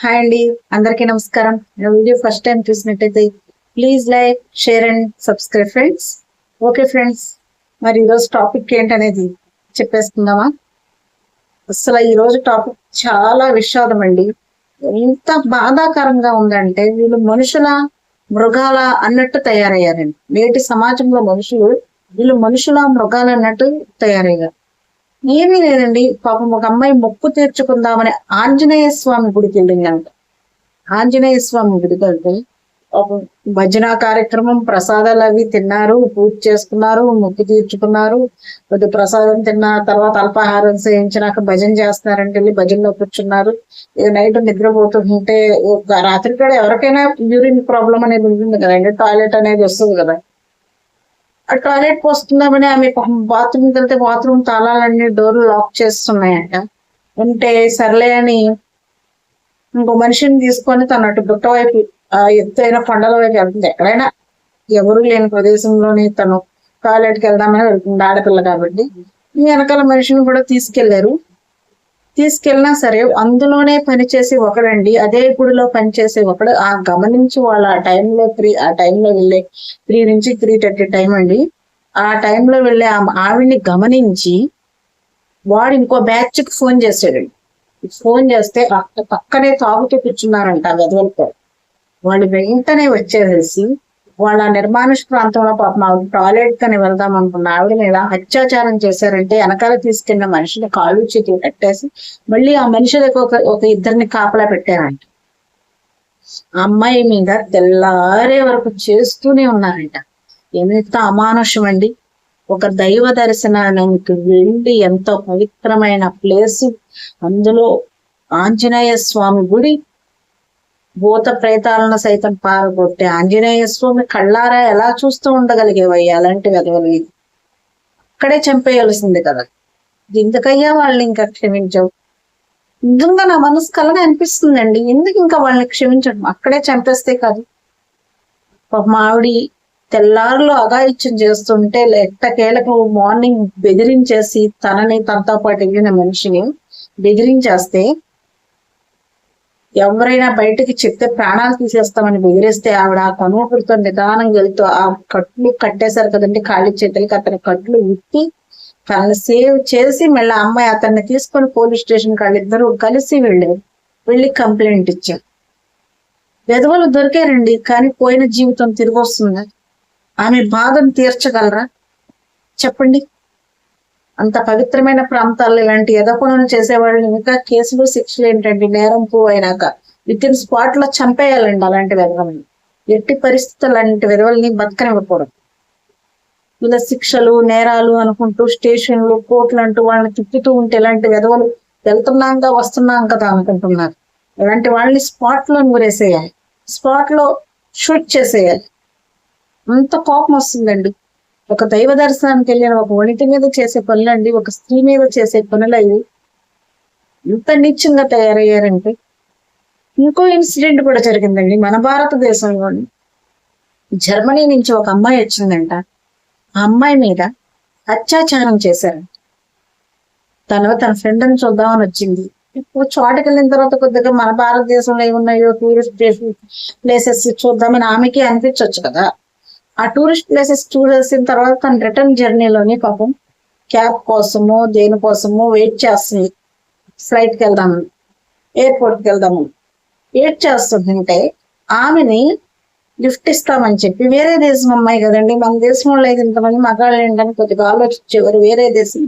Hi అండి అందరికీ నమస్కారం. నా వీడియో ఫస్ట్ టైం చూసినట్టయితే please like share and subscribe friends. Okay friends మరి ఈరోజు టాపిక్ ఏంటనేది చెప్పేసుకుందామా? అసలు ఈరోజు టాపిక్ చాలా విషాదం అండి. ఎంత బాధాకరంగా ఉందంటే వీళ్ళు మనుషుల మృగాల అన్నట్టు తయారయ్యారండి. నేటి సమాజంలో మనుషులు వీళ్ళు మనుషుల మృగాలు అన్నట్టు తయారయ్యారు. ఏమీ లేదండి. పాపం ఒక అమ్మాయి మొక్కు తీర్చుకుందామని ఆంజనేయ స్వామి గుడికి వెళ్ళిందంట. ఆంజనేయ స్వామి గుడికి వెళ్తే పాపం భజన కార్యక్రమం ప్రసాదాలు అవి తిన్నారు పూజ చేసుకున్నారు మొక్కు తీర్చుకున్నారు. కొద్ది ప్రసాదం తిన్న తర్వాత అల్పాహారం చేయించినాక భజన చేస్తున్నారంటే వెళ్ళి భజనలో కూర్చున్నారు. ఇక నైట్ నిద్రపోతుంటే రాత్రి కూడా ఎవరికైనా యూరిన్ ప్రాబ్లం అనేది ఉంటుంది కదండి. టాయిలెట్ అనేది వస్తుంది కదా. టాయిలెట్ పోస్తున్నామని ఆమె బాత్రూమ్కి వెళ్తే బాత్రూమ్ తాళాలన్నీ డోర్లు లాక్ చేస్తున్నాయంట. ఉంటే సర్లే అని ఇంకో మనిషిని తీసుకొని తన అటు బుట్ట వైపు ఆ ఎత్తైన కొండల వైపు వెళ్తుంది. ఎక్కడైనా ఎవరు లేని ప్రదేశంలోనే తను టాయిలెట్కి వెళ్దామని వెళ్తుంది. ఆడపిల్ల కాబట్టి. ఈ వెనకాల మనిషిని కూడా తీసుకెళ్ళారు. తీసుకెళ్ళినా సరే అందులోనే పనిచేసి ఒకడండి. అదే గుడిలో పనిచేసే ఒకడు. ఆ గమనించి వాళ్ళు ఆ టైంలో త్రీ ఆ టైంలో వెళ్ళే త్రీ నుంచి త్రీ థర్టీ టైం అండి. ఆ టైంలో వెళ్ళే ఆ ఆవిడ్ని గమనించి వాడు ఇంకో బ్యాచ్కి ఫోన్ చేశాడండి ఫోన్ చేస్తే పక్కనే తాగుతూ కూర్చున్నారంట ఆ వెదవలతో వాళ్ళు వెంటనే వచ్చేసేసి వాళ్ళ నిర్మానుష ప్రాంతంలో పాపం ఆవిడ టాయిలెట్ కని వెళ్దాం అనుకున్న ఆవిడని ఇలా అత్యాచారం చేశారంటే వెనకాల తీసుకెళ్ళిన మనిషిని కాలు చేతి కట్టేసి మళ్ళీ ఆ మనిషి దగ్గర ఒక ఒక ఇద్దరిని కాపలా పెట్టారంట. ఆ అమ్మాయి మీద తెల్లారే వరకు చేస్తూనే ఉన్నారంట. ఎంత అమానుషం అండి ఒక దైవ దర్శనానికి వెళ్ళి ఎంతో పవిత్రమైన ప్లేస్. అందులో ఆంజనేయ స్వామి గుడి భూత ప్రేతాలను సైతం పారగొట్టే ఆంజనేయ స్వామి కళ్ళారా ఎలా చూస్తూ ఉండగలిగేవయ్యా? అలాంటి వెదవలు అక్కడే చంపేయాల్సింది కదా. ఎందుకయ్యా వాళ్ళని ఇంకా క్షమించవు? నిజంగా నా మనసు కలగా అనిపిస్తుందండి. ఎందుకు ఇంకా వాళ్ళని క్షమించడం? అక్కడే చంపేస్తే కాదు. పాపం తెల్లారులో అగాయిత్యం చేస్తుంటే ఎట్టకేలకు మార్నింగ్ బెదిరించేసి తనని తనతో పాటు వెళ్ళిన మనిషిని బెదిరించేస్తే ఎవరైనా బయటకి చెప్తే ప్రాణాలు తీసేస్తామని బెదిరిస్తే ఆవిడ ఆ కనుమపురితో నిదానం వెళ్తూ ఆ కట్లు కట్టేశారు కదండి ఖాళీ చేతులకి అతని కట్లు ఉట్టి తనని సేవ్ చేసి మళ్ళీ అమ్మాయి అతన్ని తీసుకొని పోలీస్ స్టేషన్ వాళ్ళిద్దరూ కలిసి వెళ్ళారు. వెళ్ళి కంప్లైంట్ ఇచ్చారు. వెధవలు దొరికారండి కానీ పోయిన జీవితం తిరిగి వస్తుంది? ఆమె బాధను తీర్చగలరా? చెప్పండి. అంత పవిత్రమైన ప్రాంతాల్లో ఇలాంటి ఎదపనులు చేసేవాళ్ళు ఇంకా కేసులు శిక్షలు ఏంటండి? నేరం పువ్వు అయినాక విత్ ఇన్ స్పాట్లో చంపేయాలండి అలాంటి విధవల్ని ఎట్టి పరిస్థితులు అలాంటి విధవల్ని బతకనివ్వకూడదు. ఇలా శిక్షలు నేరాలు అనుకుంటూ స్టేషన్లు కోర్టులు అంటూ వాళ్ళని తిప్పుతూ ఉంటే ఇలాంటి విధవలు వెళ్తున్నాం కదా వస్తున్నాం కదా అనుకుంటున్నారు. ఇలాంటి వాళ్ళని స్పాట్లో నూరేసేయాలి. స్పాట్లో షూట్ చేసేయాలి. అంత కోపం వస్తుందండి. ఒక దైవ దర్శనానికి వెళ్ళిన ఒక ఒంటి మీద చేసే పనులండి ఒక స్త్రీ మీద చేసే పనులు అవి ఎంత నిత్యంగా తయారయ్యారంటే ఇంకో ఇన్సిడెంట్ కూడా జరిగిందండి. మన భారతదేశంలోని జర్మనీ నుంచి ఒక అమ్మాయి వచ్చిందంట. ఆ అమ్మాయి మీద అత్యాచారం చేశారు. తను తన ఫ్రెండ్ అని చూద్దామని వచ్చింది. ఇప్పుడు చోటకి వెళ్ళిన తర్వాత కొద్దిగా మన భారతదేశంలో ఏమున్నాయో టూరిస్ట్ ప్లేసెస్ చూద్దామని ఆమెకి అనిపించవచ్చు కదా. ఆ టూరిస్ట్ ప్లేసెస్ చూసేసిన తర్వాత తన రిటర్న్ జర్నీలోని పాపం క్యాబ్ కోసము దేనికోసము వెయిట్ చేస్తుంది. ఫ్లైట్కి వెళ్దామని ఎయిర్పోర్ట్కి వెళ్దాము వెయిట్ చేస్తుంటే ఆమెని గిఫ్ట్ ఇస్తామని చెప్పి వేరే దేశం అమ్మాయి కదండి మన దేశం వాళ్ళు అయితే ఇంతమంది మగాళ్ళు ఏంటని కొద్దిగా ఆలోచించేవారు వేరే దేశం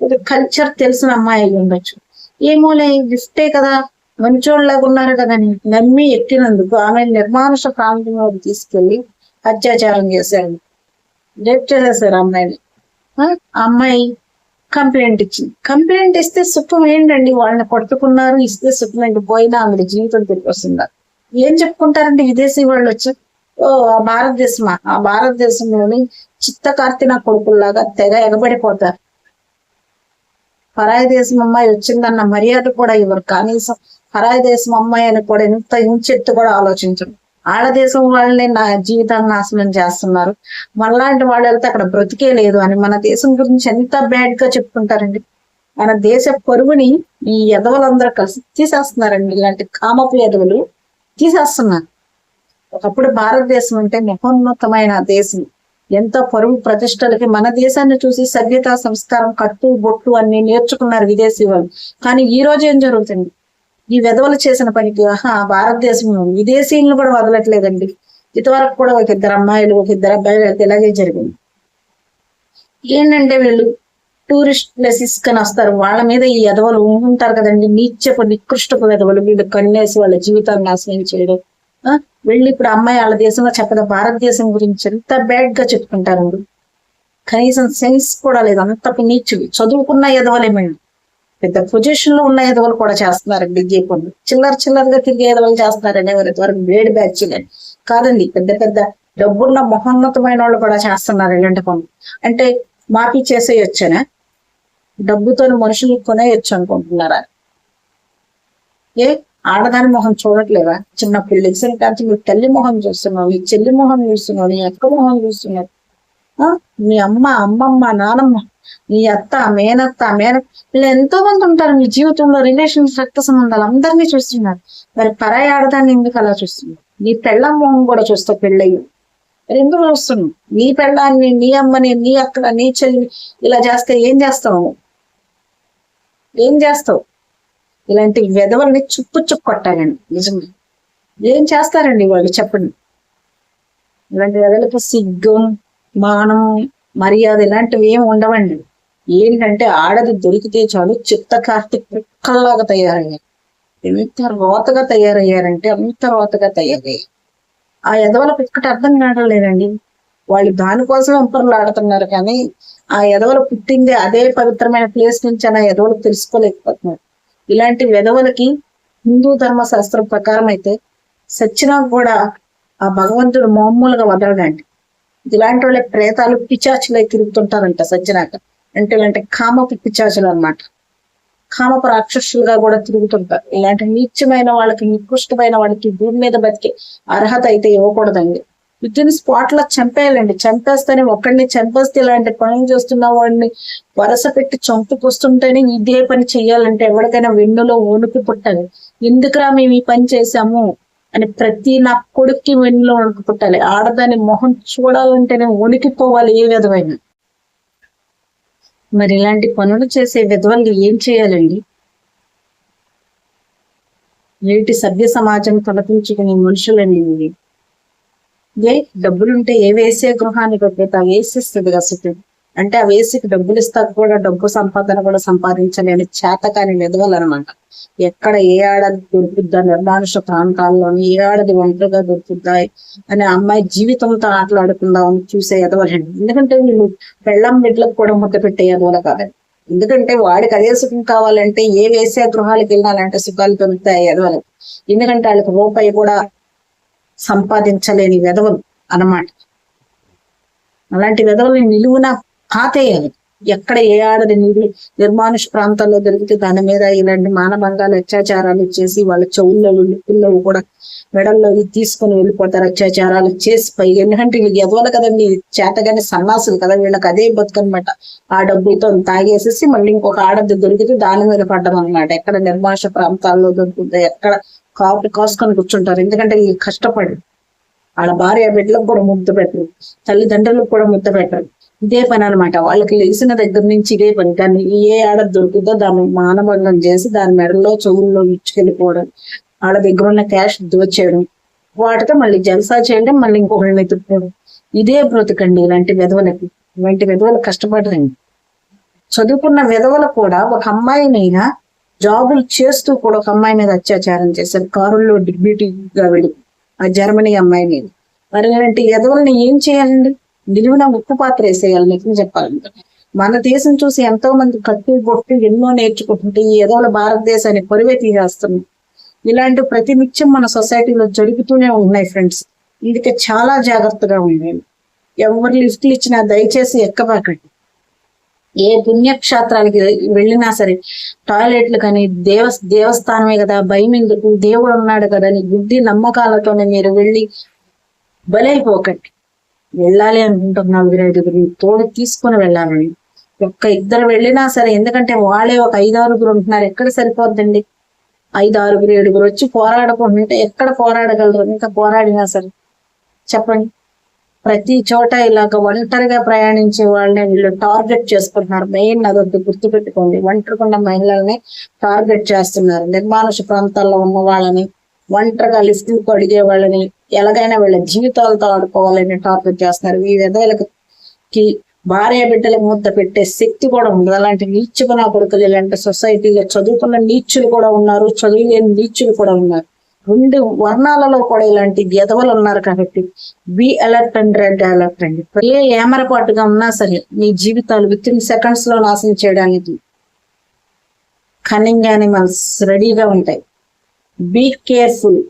కొద్దిగా కల్చర్ తెలిసిన అమ్మాయి ఉండొచ్చు. ఏమోలే గిఫ్టే కదా మంచోళ్ళలాగా ఉన్నారు కదా నమ్మి ఎక్కినందుకు ఆమె నిర్మానుష ప్రాంతంలో తీసుకెళ్ళి అత్యాచారం చేశాడు. రేప్ చేసేసారు అమ్మాయిని. ఆ అమ్మాయి కంప్లైంట్ ఇచ్చింది. కంప్లైంట్ ఇస్తే సుఖం ఏంటండి? వాళ్ళని కొట్టుకున్నారు ఇస్తే సుఖం ఏంటి? పోయినా ఆమె జీవితం తిరిగి వస్తున్నారు ఏం చెప్పుకుంటారండి విదేశీ వాళ్ళు వచ్చి? ఓ ఆ భారతదేశమా? ఆ భారతదేశంలోని చిత్తకార్తెన కొడుకుల్లాగా తెగ ఎగబడిపోతారు. పరాయి దేశం అమ్మాయి వచ్చిందన్న మర్యాద కూడా ఇవ్వరు. కనీసం పరాయి దేశం అమ్మాయి అని కూడా ఇంత ఇంచెత్తు కూడా ఆలోచించరు. ఆడదేశం వాళ్ళని నా జీవితాన్ని నాశనం చేస్తున్నారు. మనలాంటి వాళ్ళు వెళ్తే అక్కడ బ్రతికే లేదు అని మన దేశం గురించి ఎంత బ్యాడ్గా చెప్పుకుంటారండి. మన దేశ పరువుని ఈ ఎదవలందరూ కలిసి తీసేస్తున్నారండి. ఇలాంటి కామపు ఎదవలు తీసేస్తున్నారు. ఒకప్పుడు భారతదేశం అంటే మహోన్నతమైన దేశం. ఎంతో పరువు ప్రతిష్టలకి మన దేశాన్ని చూసి సభ్యత సంస్కారం కట్టు బొట్టు అన్ని నేర్చుకున్నారు విదేశీ వాళ్ళు. కానీ ఈ రోజు ఏం జరుగుతుంది? ఈ వెధవలు చేసిన పనికి ఆహా భారతదేశం విదేశీయులను కూడా వదలట్లేదండి. ఇంతవరకు కూడా ఒక ఇద్దరు అమ్మాయిలు ఒక ఇద్దరు అబ్బాయిలు అయితే ఇలాగే జరిగింది. ఏంటంటే వీళ్ళు టూరిస్ట్ ప్లేసెస్ కని వస్తారు. వాళ్ళ మీద ఈ ఎదవలు ఉంటారు కదండి. నీచపు నికృష్టపు ఎదవలు వీళ్ళు కన్నేసి వాళ్ళ జీవితాన్ని నాశనం చేయడం. వెళ్ళి ఇప్పుడు అమ్మాయి వాళ్ళ దేశంలో చెప్పదా భారతదేశం గురించి ఎంత బ్యాడ్గా చెప్పుకుంటారు కనీసం సెన్స్ కూడా లేదు. అంత నీచు చదువుకున్న ఎదవలేమండి పెద్ద పొజిషన్లో ఉన్న ఎదవలు కూడా చేస్తున్నారండి ఈ చిల్లర చిల్లరగా తిరిగే ఎదవలు చేస్తున్నారండి ఎవరి వరకు బ్లేడ్ బ్యాచ్ కాదండి పెద్ద పెద్ద డబ్బున్న మహోన్నతమైన వాళ్ళు కూడా చేస్తున్నారు ఇలాంటి పనులు. అంటే మాఫీ చేసేయొచ్చనా. డబ్బుతో మనుషులు కొనేయొచ్చు అనుకుంటున్నారా? ఏ? ఆడదాని మొహం చూడట్లేవా చిన్న పిల్లలకి సరే కానీ మీ తల్లి మొహం చూస్తున్నావు మీ చెల్లి మొహం చూస్తున్నావు నీ అక్క మొహం చూస్తున్నావు. ఆ? మీ అమ్మ అమ్మమ్మ నానమ్మ నీ అత్త మేనత్త మేన వీళ్ళు ఎంతో మంది ఉంటారు మీ జీవితంలో రిలేషన్స్ రక్త సంబంధాలు అందరినీ చూస్తున్నారు. మరి పరాయి ఆడదాన్ని ఎందుకు అలా చూస్తున్నారు? నీ పెళ్ళం మొహం కూడా చూస్తావు పెళ్ళయ్యి. మరి ఎందుకు చూస్తున్నావు? నీ పెళ్ళాన్ని నీ అమ్మని నీ అక్క నీ చెల్లి ఇలా చేస్తే ఏం చేస్తావు? ఏం చేస్తావు? ఇలాంటి వెధవల్ని చుప్పు చుప్పు కొట్టాలండి నిజంగా ఏం చేస్తారండి వాళ్ళు చెప్పండి? ఇలాంటి వెధలకు సిగ్గు మానం మర్యాద ఇలాంటివి ఏమి ఉండవండి. ఏంటంటే ఆడది దొరికితే చాలు చిత్త కార్తీక్ కుక్కల్లాగా తయారయ్యారు ఎంత రోతగా తయారయ్యారంటే అంత రోతగా తయారయ్యారు ఆ ఎదవలకు ఇక్కడ అర్థం కావడం లేదండి వాళ్ళు దానికోసం ఎంపర్లు ఆడుతున్నారు కానీ ఆ ఎదవలు పుట్టింది అదే పవిత్రమైన ప్లేస్ నుంచి అని ఆ ఎదవలు తెలుసుకోలేకపోతున్నారు. ఇలాంటి వెధవలకి హిందూ ధర్మ శాస్త్రం ప్రకారం అయితే సచ్చినా కూడా ఆ భగవంతుడు మామూలుగా వదలడండి. ఇలాంటి వాళ్ళ ప్రేతాలు పిచాచులై తిరుగుతుంటారంట సజ్జనాక. అంటే ఇలాంటి కామపు పిచాచులు అన్నమాట. కామపు రాక్షసులుగా కూడా తిరుగుతుంటారు. ఇలాంటి నీచమైన వాళ్ళకి నికృష్టమైన వాళ్ళకి భూమి మీద బతికే అర్హత అయితే ఇవ్వకూడదండి. విద్యుని స్పాట్లో చంపేయాలండి. చంపేస్తేనే ఒక్కడిని చంపేస్తే ఇలాంటి పనులు చేస్తున్న వాడిని వరస పెట్టి చంపుకొస్తుంటేనే ఇదే పని చెయ్యాలంటే ఎవరికైనా వెన్నులో వణుకు పుట్టాలి ఎందుకురా మేము ఈ పని చేసాము అని ప్రతి నా కొడుక్కి వెన్నులో వణుకు పుట్టాలి. ఆడదాని మొహం చూడాలంటేనే వణికిపోవాలి ఏ విధమైన. మరి ఇలాంటి పనులు చేసే విధవల్ని ఏం చేయాలండి? నేటి సభ్య సమాజం తలపించుకునే మనుషులండి ఇవి. ఏ డబ్బులుంటే ఏ వేసే గృహానికి వద్ద వేసేస్తుంది అసలు అంటే ఆ వేసికి డబ్బులు ఇస్తాక కూడా డబ్బు సంపాదన కూడా సంపాదించలేని చేతకాని నిధవలనమాట ఎక్కడ ఏ ఆడది దొరుకుద్దా? నిర్మానుష ప్రాంతాల్లోని ఏ ఆడది ఒంటరిగా దొరుకుద్దా? అని అమ్మాయి జీవితంతో ఆటలాడుకుందాం? అని చూసే ఎదవలండి ఎందుకంటే వీళ్ళు పెళ్ళం బిడ్డలకు కూడా ముద్ద పెట్టే ఎదవల కాదండి ఎందుకంటే వాడికి అదే సుఖం కావాలంటే ఏ వేసే గృహాలకు వెళ్ళాలంటే సుఖాలు దొరుకుతాయి ఎదవలు ఎందుకంటే వాళ్ళకి రూపాయి కూడా సంపాదించలేని వెధవలు అన్నమాట అలాంటి వెధవల్ని నిలువున పాతేయాలి ఎక్కడ ఏ ఆడది నిలు నిర్మానుష ప్రాంతాల్లో దొరికితే దాని మీద ఇలాంటి మానభంగాలు అత్యాచారాలు చేసి వాళ్ళ చెవుల్లో పిల్లలు కూడా మెడల్లో ఇవి తీసుకొని వెళ్ళిపోతారు. అత్యాచారాలు చేసి పై ఎందుకంటే వీళ్ళు ఎవరు కదండి చేతగానే సన్నాసులు కదా వీళ్ళకి అదే బతుకనమాట. ఆ డబ్బుతో తాగేసేసి మళ్ళీ ఇంకొక ఆడది దొరికితే దాని మీద పడ్డం అనమాట ఎక్కడ నిర్మానుష ప్రాంతాల్లో దొరుకుతుంది ఎక్కడ కాపు కాసుకొని కూర్చుంటారు. ఎందుకంటే వీళ్ళు కష్టపడి వాళ్ళ భార్య బిడ్డలకు కూడా ముద్ద పెట్టరు. తల్లిదండ్రులకు కూడా ముద్ద పెట్టరు. ఇదే పని అనమాట వాళ్ళకి లేచిన దగ్గర నుంచి ఇదే పని. దాన్ని ఏ ఆడ దొరికిందో దాన్ని మానభంగం చేసి దాని మెడలో చెవుల్లో ఇచ్చుకెళ్ళిపోవడం ఆడ దగ్గర ఉన్న క్యాష్ దోచేయడం వాటితో మళ్ళీ జల్సా చేయడం మళ్ళీ ఇంకొకళ్ళని ఎత్తుకోవడం ఇదే బ్రతకండి ఇలాంటి విధవలకి. ఇలాంటి విధవలు కష్టపడరండి. చదువుకున్న విధవలు కూడా ఒక అమ్మాయినైనా జాబులు చేస్తూ కూడా ఒక అమ్మాయి మీద అత్యాచారం చేశారు. కారుల్లో డిబ్యూటీగా వెళ్ళి. ఆ జర్మనీ అమ్మాయి మీద. మరి ఇలాంటి ఎదవల్ని ఏం చేయాలండి? నిలువున ఉప్పు పాత్ర వేసేయాలి నిజం చెప్పాలంటే. మన దేశం చూసి ఎంతో మంది కట్టు బొట్టు ఎన్నో నేర్చుకుంటుంటే ఈ ఎదవల భారతదేశాన్ని పొరివే తీసేస్తుంది ఇలాంటి ప్రతి నిత్యం మన సొసైటీలో జరుగుతూనే ఉన్నాయి ఫ్రెండ్స్. ఇందుకే చాలా జాగ్రత్తగా ఉండండి. ఎవరు లిఫ్ట్లు ఇచ్చినా దయచేసి ఎక్కబాకండి. ఏ పుణ్యక్షేత్రాలకి వెళ్ళినా సరే టాయిలెట్లు కానీ దేవ దేవస్థానమే కదా భయం ఎందుకు? దేవుడు ఉన్నాడు కదా అని గుడ్డి నమ్మకాలతోనే మీరు వెళ్ళి బలైపోకండి. వెళ్ళాలి అనుకుంటున్నా వీరైదుగురిని తోడు తీసుకొని వెళ్ళాలని ఒక్క ఇద్దరు వెళ్ళినా సరే ఎందుకంటే వాళ్ళే ఒక ఐదు ఆరుగురు ఉంటున్నారు. ఎక్కడ సరిపోద్దండి? ఐదు ఆరుగురు ఏడుగురు వచ్చి పోరాడకుంటుంటే ఎక్కడ పోరాడగలరు? ఇంకా పోరాడినా సరే. చెప్పండి. ప్రతి చోట ఇలాగ ఒంటరిగా ప్రయాణించే వాళ్ళని వీళ్ళు టార్గెట్ చేసుకుంటున్నారు. మెయిన్ అదొద్దు గుర్తుపెట్టుకోండి. ఒంటరికుండా మహిళల్ని టార్గెట్ చేస్తున్నారు. నిర్మానుష ప్రాంతాల్లో ఉన్న వాళ్ళని ఒంటరిగా లిఫ్ట్ అడిగే వాళ్ళని ఎలాగైనా వీళ్ళ జీవితాలతో ఆడుకోవాలని టార్గెట్ చేస్తున్నారు. ఈ విధాలకి భార్య బిడ్డలకు ముద్ద పెట్టే శక్తి కూడా ఉంది అలాంటి నీచుకున్న కొడుకులు ఇలాంటి సొసైటీలో చదువుకున్న నీచులు కూడా ఉన్నారు. చదువులేని నీచులు కూడా ఉన్నారు. రెండు వర్ణాలలో కూడా ఇలాంటి ఎదవలు ఉన్నారు కాబట్టి be alert and red alert అండి. ఏ ఏమరపాటుగా ఉన్నా సరే మీ జీవితాలు విత్ ఇన్ సెకండ్స్లో నాశనం చేయడానికి కన్నింగ్ యానిమల్స్ రెడీగా ఉంటాయి. Be careful